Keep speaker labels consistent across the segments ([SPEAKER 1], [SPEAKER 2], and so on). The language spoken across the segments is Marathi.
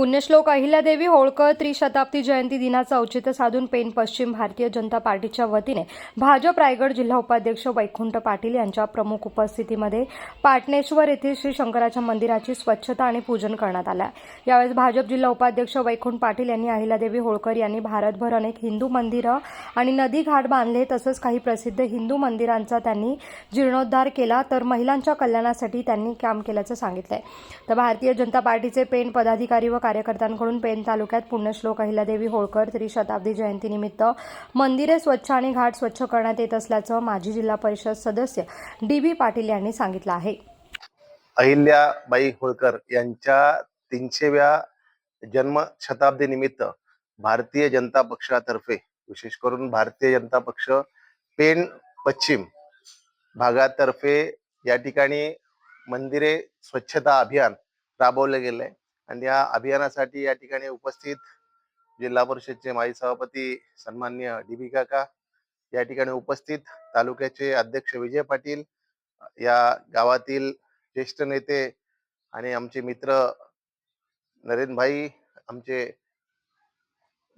[SPEAKER 1] पुण्यश्लोक अहिल्यादेवी होळकर त्रिशताब्दी जयंती दिनाचं औचित्य साधून पेन पश्चिम भारतीय जनता पार्टीच्या वतीने भाजप रायगड जिल्हा उपाध्यक्ष वैकुंठ पाटील यांच्या प्रमुख उपस्थितीमध्ये पाटणेश्वर येथील श्री शंकराच्या मंदिराची स्वच्छता आणि पूजन करण्यात आलं यावेळेस भाजप जिल्हा उपाध्यक्ष वैकुंठ पाटील यांनी अहिल्यादेवी होळकर यांनी भारतभर अनेक हिंदू मंदिरं आणि नदी घाट बांधले तसंच काही प्रसिद्ध हिंदू मंदिरांचा त्यांनी जीर्णोद्धार केला तर महिलांच्या कल्याणासाठी त्यांनी काम केल्याचं सांगितलंय. तर भारतीय जनता पार्टीचे पेन पदाधिकारी व कार्यकर्त्यांकडून पेन तालुक्यात पुण्यश्लोक अहिल्यादेवी होळकर त्रिशताब्दी जयंतीनिमित्त मंदिरे स्वच्छ आणि घाट स्वच्छ करण्यात येत असल्याचं माजी जिल्हा परिषद सदस्य डी बी पाटील यांनी सांगितलं आहे.
[SPEAKER 2] अहिल्याबाई होळकर यांच्या तीनशेव्या जन्म शताब्दी निमित्त भारतीय जनता पक्षातर्फे विशेष करून भारतीय जनता पक्ष पेण पश्चिम भागातर्फे या ठिकाणी मंदिरे स्वच्छता अभियान राबवलं गेलंय आणि या अभियानासाठी या ठिकाणी उपस्थित जिल्हा परिषदचे माजी सभापती सन्मान्य डी काका या ठिकाणी उपस्थित तालुक्याचे अध्यक्ष विजय पाटील या गावातील ज्येष्ठ नेते आणि आमचे मित्र नरेंद्र भाई आमचे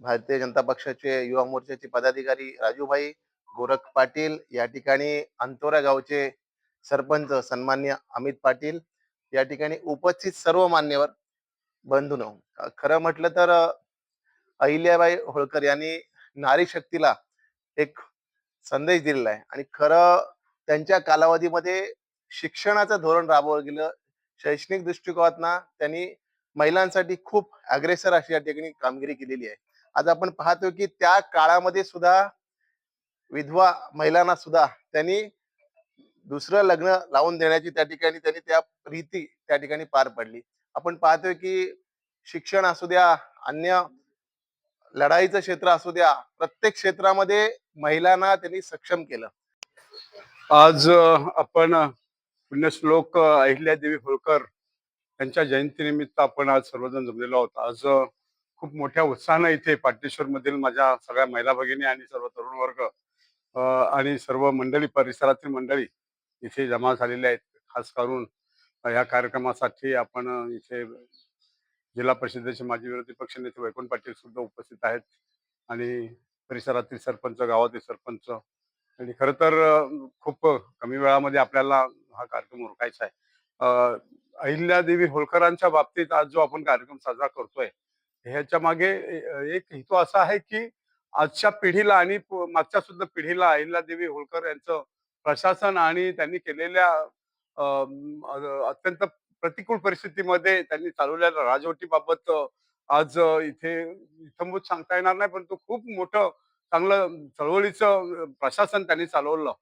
[SPEAKER 2] भारतीय जनता पक्षाचे युवा मोर्चाचे पदाधिकारी राजूभाई गोरख पाटील या ठिकाणी अंतोरा गावचे सरपंच सन्मान्य अमित पाटील या ठिकाणी उपस्थित सर्व मान्यवर बंधून खरं म्हटलं तर अ, अहिल्याबाई होळकर यांनी नारी शक्तीला एक संदेश दिलेला आहे. आणि खरं त्यांच्या कालावधीमध्ये शिक्षणाचं धोरण राबवलं गेलं. शैक्षणिक दृष्टिकोनातनं त्यांनी महिलांसाठी खूप अग्रेसर अशी या ठिकाणी कामगिरी केलेली आहे. आज आपण पाहतो की त्या काळामध्ये सुद्धा विधवा महिलांना सुद्धा त्यांनी दुसरं लग्न लावून देण्याची त्या ठिकाणी त्यांनी त्या रीती त्या ठिकाणी पार पडली. आपण पाहतोय की शिक्षण असू द्या अन्य लढाईचं क्षेत्र असू द्या प्रत्येक क्षेत्रामध्ये महिलांना त्यांनी सक्षम केलं.
[SPEAKER 3] आज आपण पुण्यश्लोक अहिल्यादेवी होळकर यांच्या जयंतीनिमित्त आपण आज सर्वजण जमलेलो आहोत. आज खूप मोठ्या उत्साहानं इथे पाटेश्वर मधील माझ्या सगळ्या महिला भगिनी आणि सर्व तरुण वर्ग आणि सर्व मंडळी परिसरातील मंडळी इथे जमा झालेले आहेत. खास करून या कार्यक्रमासाठी आपण इथे जिल्हा परिषदेचे माजी विरोधी पक्षनेते वैकुंठ पाटील सुद्धा उपस्थित आहेत आणि परिसरातील सरपंच गावातील सरपंच आणि खरं तर खूप कमी वेळामध्ये आपल्याला हा कार्यक्रम उरकायचा आहे. अहिल्यादेवी होळकरांच्या बाबतीत आज जो आपण कार्यक्रम साजरा करतोय ह्याच्या मागे एक हेतू असा आहे की आजच्या पिढीला आणि मागच्या सुद्धा पिढीला अहिल्यादेवी होळकर यांचं प्रशासन आणि त्यांनी केलेल्या अत्यंत प्रतिकूल परिस्थितीमध्ये त्यांनी चालवलेल्या राजवटीबाबत आज इथे इथंभूत सांगता येणार नाही परंतु खूप मोठं चांगलं चळवळीचं प्रशासन त्यांनी चालवलं.